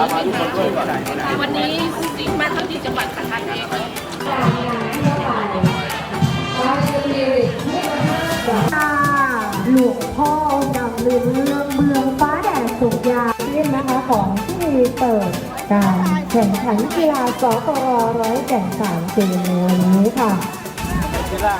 ษามาทุกคนด้วยก่อนวันนี้มาทั้งที่จังหวัดค่ะท่านเองหลวงพ่อองค์ดำลืมเรื่องเมืองฟ้าแดดสุกยาเล่นนะคะของที่เปิดการแข่งขันกีฬาสกรร้อยแข่งขันเกมในวันนี้ค่ะนะคะ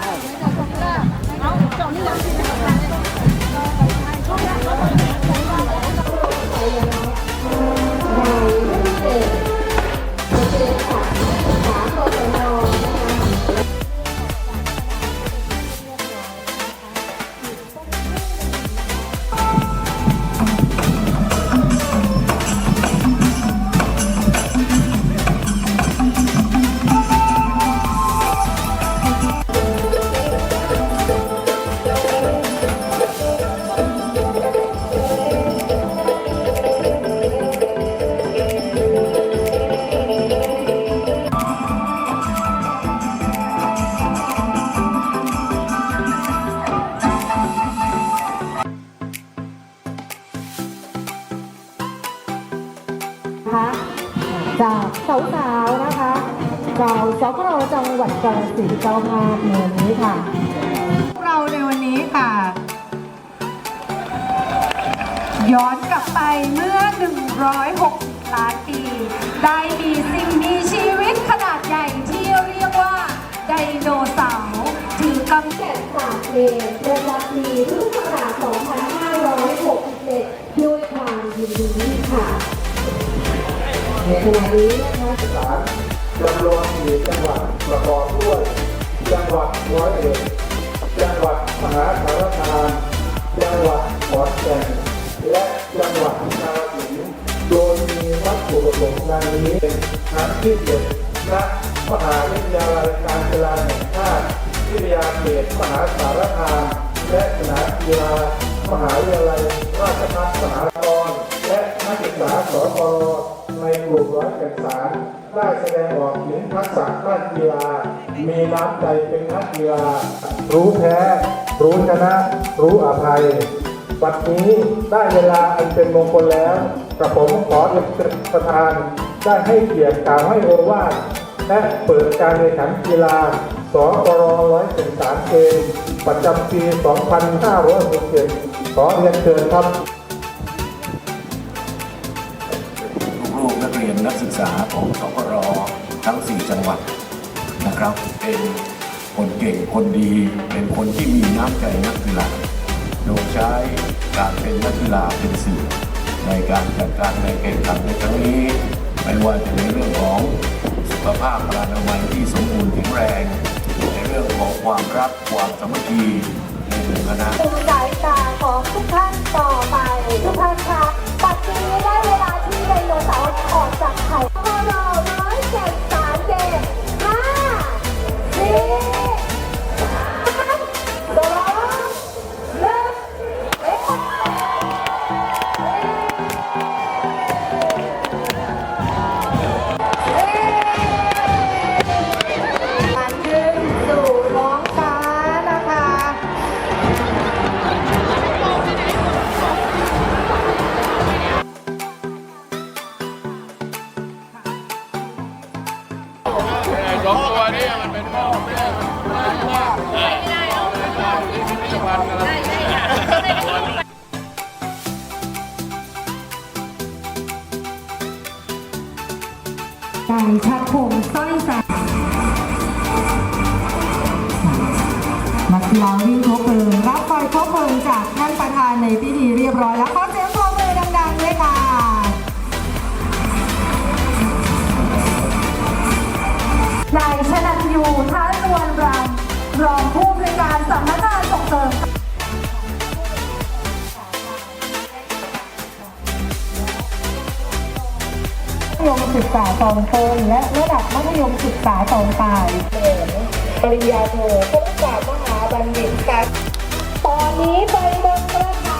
กาฬสินเจ้าภาพในวันนี้ค่ะ เราในวันนี้ค่ะ ย้อนกลับไปเมื่อ106ล้านปี ได้มีสิ่งมีชีวิตขนาดใหญ่ที่เรียกว่าไดโนเสาร์ถือกำแก่นสามเมตรประจำปีพุทธศักราช2567ด้วยความยินดีค่ะในขณะนี้ จำลองสี่จังหวัดประกอบด้วย จังหวัดร้อยเอ็ดจังหวัดมหาสารคามจังหวัดขอนแก่นและจังหวัดกาฬสินธุ์โดยมีวัตถุประสงค์ดังนี้เป็นครั้งที่เจ็ดณมหาวิทยาลัยการกีฬาแห่งชาติวิทยาเขตมหาสารคามและสนามกีฬามหาวิทยาลัยราชภัฏมหานครและนักศึกษาสกร ในกลุ่มร้อยแข่งขันได้แสดงออกถึงทักษะด้านกีฬา มีน้ำใจเป็นนักกีฬา รู้แพ้ รู้ชนะ รู้อภัยบัดนี้ได้เวลาอันเป็นมงคลแล้วกระผมขอประธานได้ให้เกียรติกล่าวให้โอวาทและเปิดการแข่งขันกีฬาสกรร้อยแข่งขันเกมประจำปี 2567ขอเรียนเชิญครับ รียนนักศึกษาของสพรทั้ง 4 จังหวัดนะครับ เป็นคนเก่งคนดี เป็นคนที่มีน้ำใจนักกีฬาโดยใช้การเป็นนักกีฬาเป็นสื่อในการจัดการในแข่งขันในครั้งนี้ ไม่ว่าจะในเรื่องของสุขภาพพลานามัยที่สมบูรณ์แข็งแรง ในเรื่องของความรักความสามัคคีในหมู่คณะดูสายตาของทุกท่านต่อไปทุกท่านคะปัจจุบันได้เวลาที่ ไดโนเสาร์ออกจากไข่ การชักผมสร้อยแสงนักกีฬาวิ่งครบเพลิงรับไฟครบเพลิงจากท่านประธานในพิธีเรียบร้อยแล้วขอเสียงปรบมือดังๆด้วยค่ะนายชนันยูท้านวลรำรองผู้บริการสำนักงานส่งเสริม ธยมศึกษาตอนต้นและระดับมัธยมศึกษาตอนปลายปริญญาโทคณะศาสตร์มหาบัณฑิตครับตอนนี้ใบบนกระถาง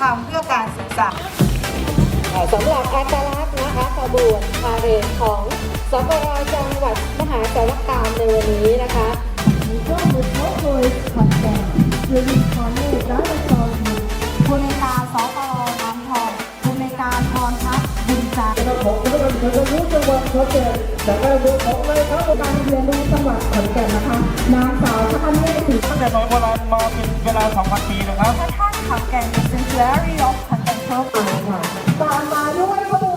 ธรรมเพื่อการศึกษาสำหรับอัตลักษณ์นะคะขบวนพาเรดของสปรจังหวัดมหาสารคามในวันนี้นะคะ What would Cowboys content? Will we call it Dinosaur View? คุณในตาสปรน้ำทองคุณในการพรทัพบุญจันทร์ ทดเจอแต่ก็เบอร์หเลยครับการเรียนรู้จังหวัดขอนแก่นนะคะนางสาวท่านเล่ถึงตั้งแต่สมัยโบราณมาเป็นเวลา 2,000 ปีนะครับท่านขอนแก่น the sanctuary of contemporary ตามมาด้วยขบน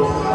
nosotros.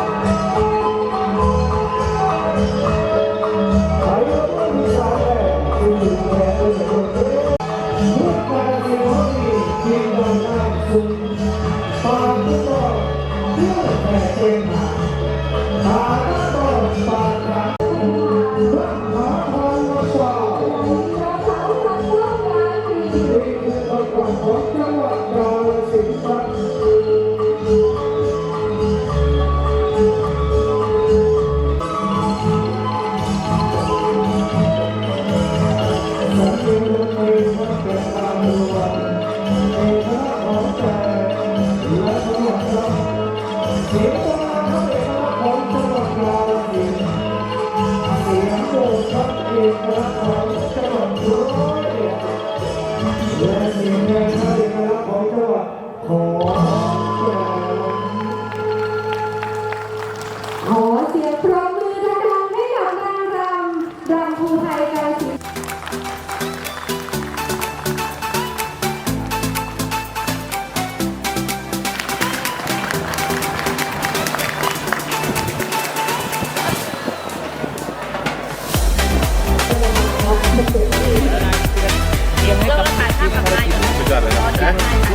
Amen. got it.